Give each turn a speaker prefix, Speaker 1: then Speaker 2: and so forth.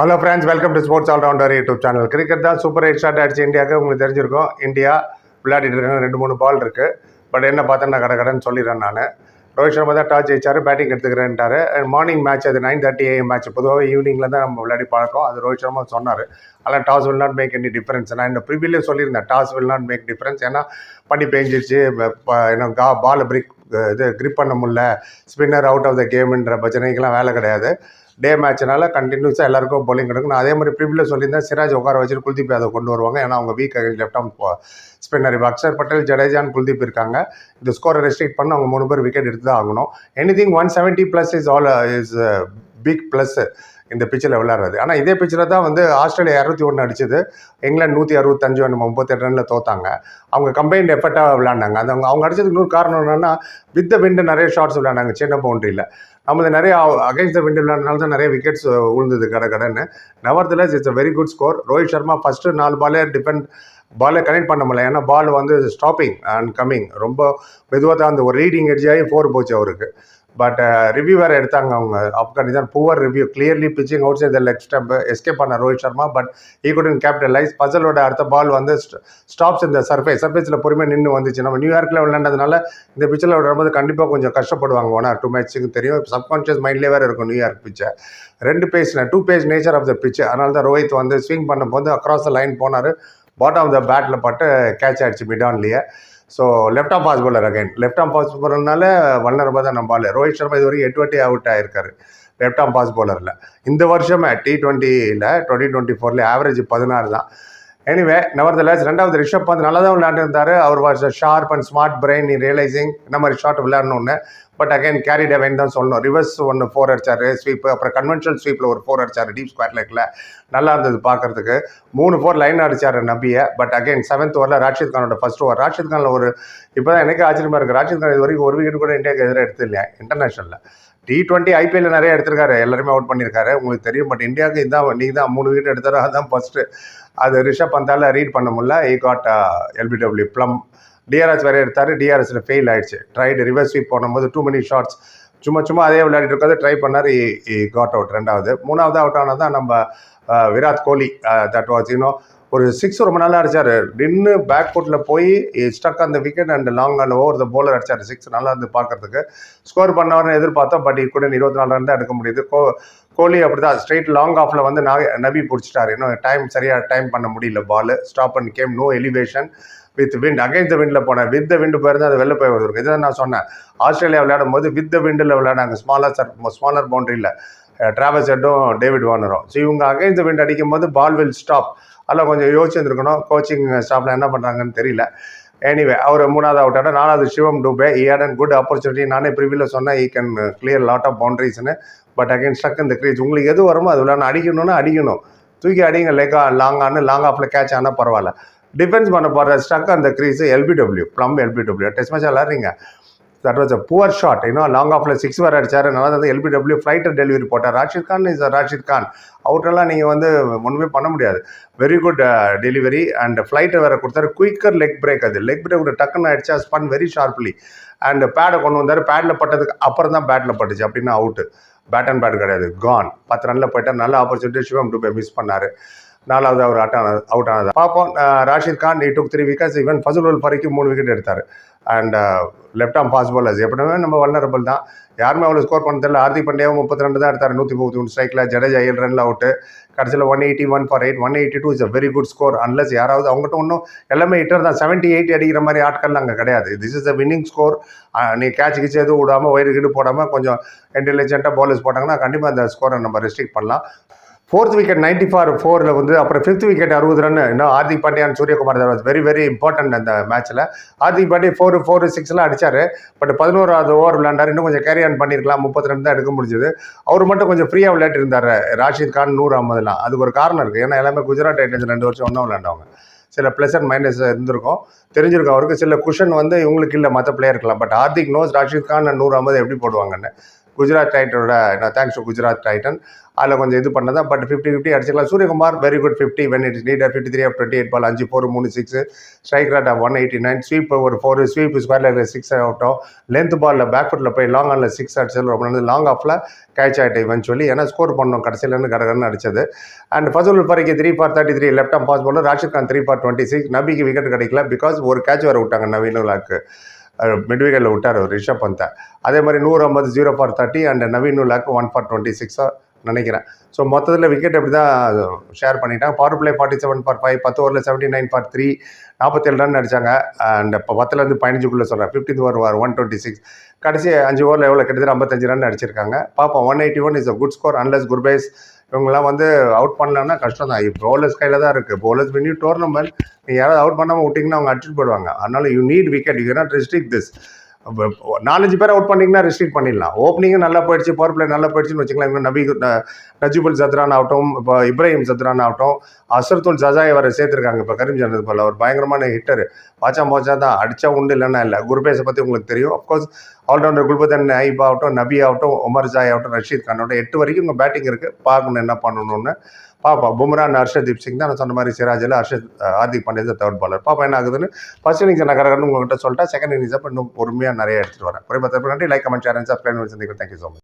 Speaker 1: Hello friends welcome to sports allrounder YouTube channel cricket தான் super hit shot அடிச்சு இந்தியாவுக்கு. உங்களுக்கு தெரிஞ்சிருக்கும் இந்தியா விளையாடிட்டு இருக்காங்க ரெண்டு மூணு பால் இருக்குது பட் என்ன பார்த்தேன்னா நான் கடை கடைன்னு சொல்லிடுறேன் நான். ரோஹித் சர்மா தான் டாஸ் ஜெயிச்சார் பேட்டிங் எடுத்துக்கிறேன்ட்டாரு. மார்னிங் மேட்ச் அது நைன் தேர்ட்டி ஏஎம் மேட்ச் பொதுவாக ஈவினிங்கில் தான் நம்ம விளையாடி பழக்கம். அது ரோஹித் சர்மா சொன்னார். ஆனால் toss will not make any difference நான் இந்த ப்ரிவியூலே சொல்லியிருந்தேன் toss will not make difference ஏன்னா பண்ணி பேஞ்சிருச்சு என்ன கா பால் பிரிக் இது கிரிப் பண்ண முடியல. ஸ்பின்னர் அவுட் ஆஃப் த கேம்ன்ற பிரச்சனைக்கெல்லாம் வேலை கிடையாது. டே மேட்ச்னால கண்டினியூஸாக எல்லாருக்கும் போலிங் கிடைக்கும். அதே மாதிரி ப்ரிவியில் சொல்லியிருந்தேன் சிராஜ் உட்கார வச்சுட்டு குல்தீப் யாதவ் கொண்டு வருவாங்க. ஏன்னா அவங்க வீக் லெஃப்ட் ஆம் ஸ்பின்னர் இப்போ அக்ஷர் பட்டேல் ஜடேஜான் குல்தீப் இருக்காங்க. இந்த ஸ்கோரை ரெஸ்ட்ரிக்ட் பண்ண அவங்க மூணு பேர் விக்கெட் எடுத்து தான் ஆகணும் anything one seventy plus is all is big plus இந்த பிச்சில் விளையாடுறது. ஆனால் இதே பிச்சில் தான் வந்து ஆஸ்திரேலியா இரநூத்தி ஒன்று அடிச்சது. இங்கிலாந்து நூற்றி அறுபத்தஞ்சு ஒன்று முப்பத்தெட்டு ரனில் தோத்தாங்க. அவங்க கம்பைன்ட் எஃபர்ட்டாக விளாண்டாங்க அது அவங்க அவங்க அடிச்சதுக்கு இன்னொரு காரணம் என்னென்னா வித் த விண்டு நிறைய ஷார்ட்ஸ் விளாண்டாங்க சின்ன பவுண்டரியில் நம்மளது நிறைய அகைன்ஸ்ட் த விண்டு விளையாடுனால தான் நிறைய விக்கெட்ஸ் உழுந்தது கடை கடைன்னு. Nevertheless it's a very good score Rohit Sharma first நாலு பாலே டிஃபெண்ட் பாலை கனெக்ட் பண்ண முடியல. ஏன்னா பால் வந்து ஸ்டாப்பிங் அண்ட் கம்மிங் ரொம்ப மெதுவாக தான் அந்த ஒரு ரீடிங் எட்ஜ் ஆகி ஃபோர் போச்சு அவருக்கு. பட் ரிவ்யூ வேறு எடுத்தாங்க அவங்க. Afghanistan poor review clearly pitching outside the leg stump escape பண்ண ரோஹித் சர்மா. பட் ஈக்குடன் கேபிட்டலைஸ் பசலோட அடுத்த பால் வந்து ஸ்டாப்ஸ் இந்த சர்ஃபேஸ் சர்ஃபேஸில் பொறுமையாக நின்று வந்துச்சு. நம்ம நியூயார்க்கில் விளையாண்டதுனால இந்த பிச்சில் விளையாடும்போது கண்டிப்பாக கொஞ்சம் கஷ்டப்படுவாங்க ஒன் ஆர் டூ மேட்ச்சுக்கு தெரியும். சப்கான்ஷியஸ் மைண்ட்லேயே வேறு இருக்கும் நியூயார்க் பிச்சை ரெண்டு page to page nature of the pitch அதனால தான் ரோஹித் வந்து ஸ்விங் பண்ணும்போது அக்ராஸ் த லைன் போனார். பாட்டம் ஆஃப் த பேட்டில் பட்டு கேட்ச் ஆகிடுச்சு மிடான்லேயே so left of fast bowler again left arm fast பவுலர்னால வல்லரபாக தான் நம்ம பால் ரோஹித் சர்மா இது வரைக்கும் எட்டு வாட்டி அவுட் ஆகிருக்காரு லெஃப்ட் ஆம் ஃபாஸ்ட் பவுலரில் இந்த வருஷமே டி ட்வெண்ட்டியில் டுவெண்ட்டி டுவெண்ட்டி ஃபோரில் ஆவரேஜ் பதினாறு தான். எனிவே நவர்தலாஸ் ரெண்டாவது ரிஷப் பந்த் நல்லா தான் விளையாண்டுருந்தாரு. அவர் was sharp and smart brain in realising இந்த மாதிரி ஷாட் விளையாடணும்னு. பட் அகைன் கேரி டெவைன் தான் சொல்லணும். ரிவர்ஸ் ஒன்று ஃபோர் அடிச்சார் ஸ்வீப் அப்புறம் கன்வென்ஷனல் ஸ்வீப்பில் ஒரு ஃபோர் அடிச்சார் டீப் ஸ்கொயர் லெக்கில் நல்லா இருந்தது பார்க்கறதுக்கு. மூணு ஃபோர் லைன் அடிச்சார் நபியை பட் அகைன் செவன்த் ஓவரில் ராஷித் கானோட ஃபர்ஸ்ட் ஓவர் ராஷித் கானில் ஒரு இப்போ தான் எனக்கு ஆச்சரியமா இருக்குது ராஷித் கான் இது வரைக்கும் ஒரு விக்கெட் கூட இந்தியாவுக்கு எதிராக எடுத்து இல்லையா இன்டர்நேஷனலில் டி டுவெண்ட்டி ஐபிஎல் நிறைய எடுத்திருக்காரு. எல்லாருமே அவுட் பண்ணியிருக்காரு. உங்களுக்கு தெரியும் பட் இந்தியாவுக்கு இதான் நீ தான் மூணு விக்கெட் எடுத்தாரோ அதுதான் ஃபஸ்ட்டு அது ரிஷப் பந்தால ரீட் பண்ண முடியல. He got LBW plumb DRS வேறு எடுத்தார். டிஆர்எஸில் ஃபெயில் ஆயிடுச்சு. ட்ரைடு ரிவர்ஸ் ஸ்வீப் போடும்போது டூ many ஷாட்ஸ் சும்மா சும்மா அதே விளையாடிட்டு இருக்காது. ட்ரை பண்ணார். இ காட் அவுட் ரெண்டாவது. மூணாவது அவுட் ஆனதான் நம்ம uh, Virat Kohli that was you know ஒரு சிக்ஸ் ரொம்ப நல்லா அடிச்சார். நின்று பேக் ஃபுட்டில் போய் ஸ்டக் அந்த wicket and long and over the bowler அடிச்சார். சிக்ஸ் நல்லா இருந்து பார்க்கறதுக்கு. ஸ்கோர் பண்ணவர்னு எதிர்பார்த்தோம் பட் கூட இருபத்தி நாலு ரன் தான் எடுக்க முடியுது. கோ கோலி அப்படி தான் ஸ்ட்ரெயிட் லாங் ஆஃபில் வந்து நாக நபி பிடிச்சிட்டார். இன்னும் டைம் சரியாக டைம் பண்ண முடியல ball stop and came no elevation with wind against the விண்டில் போனேன் வித் த விண்டு போயிருந்தால் அது வெளில போய் வருது இதை நான் சொன்னேன். ஆஸ்திரேலியா விளையாடும் போது வித் த விண்டில் விளையாடாங்க ஸ்மாலர் சர் ஸ்மாலர் பவுண்டரியில் டிராவல்ஸ் ஹெட்டும் டேவிட் வார்னரும் ஸோ இவங்க அகைன்ஸ்ட் த விண்ட் அடிக்கும் போது பால் வில் ஸ்டாப் அதில் கொஞ்சம் யோசிச்சிருந்துருக்கணும். கோச்சிங் ஸ்டாஃப்லாம் என்ன பண்ணுறாங்கன்னு தெரியல. எனிவே அவர் மூணாவது அவுட் நாலாவது Shivam Dube. He had and good opportunity நானே ப்ரிவியூவில் சொன்னேன் he can clear lot of பவுண்டரிஸ்னு but again stuck இந்த கிரீஸ் உங்களுக்கு எது வருமோ அது விளையாடணும். அடிக்கணும்னா அடிக்கணும். தூக்கி அடிங்க லெக்கா லாங் ஆனு லாங் ஆஃபில் கேட்ச் ஆனால் பரவாயில்ல. டிஃபென்ஸ் பண்ண போகிற ஸ்டக் அந்த crease LBW plumb LBW test match விளாட்றீங்க that was a poor shot இன்னும் லாங் ஆஃபில் சிக்ஸ் வேறு அடிச்சாரு. நல்லா தான் எல்பிடபிள்யூ ஃப்ளைட்டை டெலிவரி போட்டார். ராஷித் கான் இஸ் ராஷித் கான். அவுட்டெல்லாம் நீங்கள் வந்து ஒன்றுமே பண்ண முடியாது. வெரி குட் டெலிவரி அண்ட் ஃப்ளைட்டை வேறு கொடுத்தாரு. குயிக்கர் லெக் பிரேக் அது. லெக் பிரேக் டக்குன்னு அடிச்சா ஸ்பன் வெரி ஷார்ப்லி அண்ட் பேடை கொண்டு வந்தார். பேடில் பட்டதுக்கு அப்புறம் தான் பேட்டில் பட்டுச்சு. அப்படின்னா அவுட்டு பேட் அண்ட் பேட் கிடையாது. கான் பத்து ரனில் போயிட்டார். நல்ல ஆப்பர்ச்சுனிட்டி சிவம் டூபே மிஸ் பண்ணார். நாலாவது அவர் அவுட் ஆனது அவுட் ஆனது. பார்ப்போம். Rashid Khan he took three wickets even Fazal வரைக்கும் மூணு விக்கெட் எடுத்தார். And left arm pace bowlers எப்படியுமே நம்ம வல்னரபிள் தான். யாருமே அவ்வளோ ஸ்கோர் பண்ண தெரியல ஹார்திக் பாண்டியாவும் முப்பத்தி ரெண்டு தான் எடுத்தார். நூற்றி முப்பத்தி மூணு ஸ்ட்ரைக்கில் ஜடேஜா ஏழு ரனில் அவுட்டு கடைசியில் one eighty one for eight one eighty two is a very good score unless யாராவது அவங்ககிட்ட ஒன்றும் எல்லாமே ஹிட்டர் தான். செவன்ட்டி எயிட்டி அடிக்கிற மாதிரி ஆட்கள் அங்கே கிடையாது. This is a winning score நீ கேட்ச் கிச்சு எதுவும் விடாமல் வயிறு கீடு போடாமல் கொஞ்சம் இன்டெலிஜென்ட்டாக பாலர்ஸ் போட்டாங்கன்னா கண்டிப்பாக அந்த ஸ்கோரை நம்ம ரெஸ்ட்ரிக்ட் பண்ணலாம். ஃபோர்த் விக்கெட் நைன்டி ஃபார் ஃபோரில் வந்து அப்புறம் ஃபிஃப்த் விக்கெட் அறுபது ரன் இன்னும் Hardik Pandya Suryakumar was very very important அந்த மேட்ச்சில் ஹார்திக் பாண்டியா ஃபோர் ஃபோர் சிக்ஸ்லாம் அடிச்சார். பட் பதினோராவது ஓவர் விளையாண்டார். இன்னும் கொஞ்சம் கேரி ஆன் பண்ணியிருக்கலாம் முப்பத்தி ரெண்டு தான் எடுக்க முடிஞ்சது. அவர் மட்டும் கொஞ்சம் ஃப்ரீயாக விளையாட்டு இருந்தார். ராஷித் கான் நூறு ஐம்பதுலாம். அதுக்கு ஒரு காரணம் இருக்குது ஏன்னா எல்லாமே குஜராத் டைட்டன்ஸ் ரெண்டு வருஷம் ஒன்றும் விளையாண்டவங்க. சில ப்ளஸ் அண்ட் மைனஸ் இருந்திருக்கும். தெரிஞ்சிருக்கும். அவருக்கு சில குஷன் வந்து இவங்களுக்கு இல்லை. மற்ற பிளேயருக்கலாம் பட் ஹார்திக் நோஸ் ராஷித் கான் நூறு ஐம்பது எப்படி போடுவாங்கன்னு. குஜராத் டைட்டனோட நான் தேங்க்ஸ் டு குஜராத் டைட்டன். அதில் கொஞ்சம் இது பண்ணதான் but fifty fifty அடிச்சிக்கலாம். Suryakumar very good fifty when it needed fifty three of twenty eight ball அஞ்சு ஃபோர் மூணு six strike rate of one eighty nine sweep ஒரு ஃபோர் ஸ்வீப் ஸ்கொயரில் சிக்ஸ் ஆகட்டும் length பாலில் பேக் ஃபுட்டில் போய் லாங் ஆனில் six அடிச்சது ரொம்ப நல்லது. லாங் ஆஃபில் கேட்ச் ஆகிட்டு சொல்லி ஏன்னா ஸ்கோர் பண்ணோம். கடைசியிலேருந்து கடகடன்னு அடிச்சது. And Fazal ஃபரிக்கு three for thirty three left arm pace ball Rashid Khan three for twenty six நபிக்கு விக்கெட் கிடைக்கல பிகாஸ் ஒரு கேட்ச் வர விட்டாங்க நவீனுலாக்கு மிட்விக்கெட்டில் விட்டார் ரிஷப் பந்தை. அதே மாதிரி நூறு ஐம்பது ஜீரோ ஃபார் தேர்ட்டி அண்ட் நவீனுலாக்கு ஒன் ஃபார் டுவெண்ட்டி சிக்ஸாக நினைக்கிறேன். ஸோ மொத்தத்தில் விக்கெட் எப்படி தான் ஷேர் பண்ணிட்டாங்க? Power play forty seven for five பத்து ஓவரில் செவன்ட்டி நைன் ஃபார் த்ரீ நாற்பத்தேழு ரன் அடித்தாங்க அண்ட் இப்போ பத்துலேருந்து பதினஞ்சுக்குள்ளே சொல்கிறேன் fifteen over one twenty six கடைசி அஞ்சு ஓவரில் எவ்வளோ கிட்டத்தட்ட ஐம்பத்தஞ்சு ரன் அடிச்சிருக்காங்க. பார்ப்போம் one eighty one is a good score unless Gurbaz இவங்கெல்லாம் வந்து அவுட் பண்ணலன்னா கஷ்டம் தான். இப்போ பவுலர்ஸ் கையில் தான் இருக்குது பவுலர்ஸ் வின் யூ டோர்னமெண்ட் நீங்கள் யாராவது அவுட் பண்ணாமல் விட்டிங்கன்னா அவங்க அடிச்சுட்டு போயிடுவாங்க அதனால you need wicket you cannot restrict this நாலஞ்சு பேர் அவுட் பண்ணிங்கன்னா ரெஸ்ட்ரிக்ட் பண்ணிடலாம். ஓப்பனிங்கும் நல்லா போயிடுச்சு பவர் பிளே நல்லா போயிடுச்சுன்னு வச்சுக்கலாம் இவங்க நபி நஜிபுல் சத்ரான் ஆகட்டும் இப்போ இப்ராஹிம் சத்ரான் ஆகட்டும் அசர்துல் ஜசாய் வரை சேர்த்துருக்காங்க. இப்போ கரீம் போல் அவர் பயங்கரமான ஹிட்டர் பாச்சா மோச்சா தான். அடித்தா உண்டு இல்லைன்னா இல்லை. குருபேஸை பற்றி உங்களுக்கு தெரியும். அஃப்கோர்ஸ் ஆல்ரவுண்டர் குல்பதன் ஐப் ஆகட்டும் நபி ஆகட்டும் உமர் ஜாய் ஆகட்டும் ரஷீத் கானோட எட்டு வரைக்கும் உங்கள் பேட்டிங் இருக்குது பார்க்கணும் என்ன பண்ணணும்னு. பார்ப்போம் பும்ரான் ஹர்ஷத் ஹர்ஷதீப் சிங் தான் நான் சொன்ன மாதிரி சிராஜில் ஹர்ஷத் ஹார்திக் பாண்டியா தேர்ட் பாலர் பாப்பா என்ன ஆகுதுன்னு? ஃபர்ஸ்ட் இன்னிங்ஸ் நான் உங்கள்கிட்ட சொல்லிட்டா செகண்ட் இன்னிங்ஸ் அப்போ இன்னும் பொறுமையாக நிறைய எடுத்துகிட்டு வரேன். குறைபாத்திரம் நன்றி. Like comment share and subscribe சந்திக்கிறேன். Thank you so much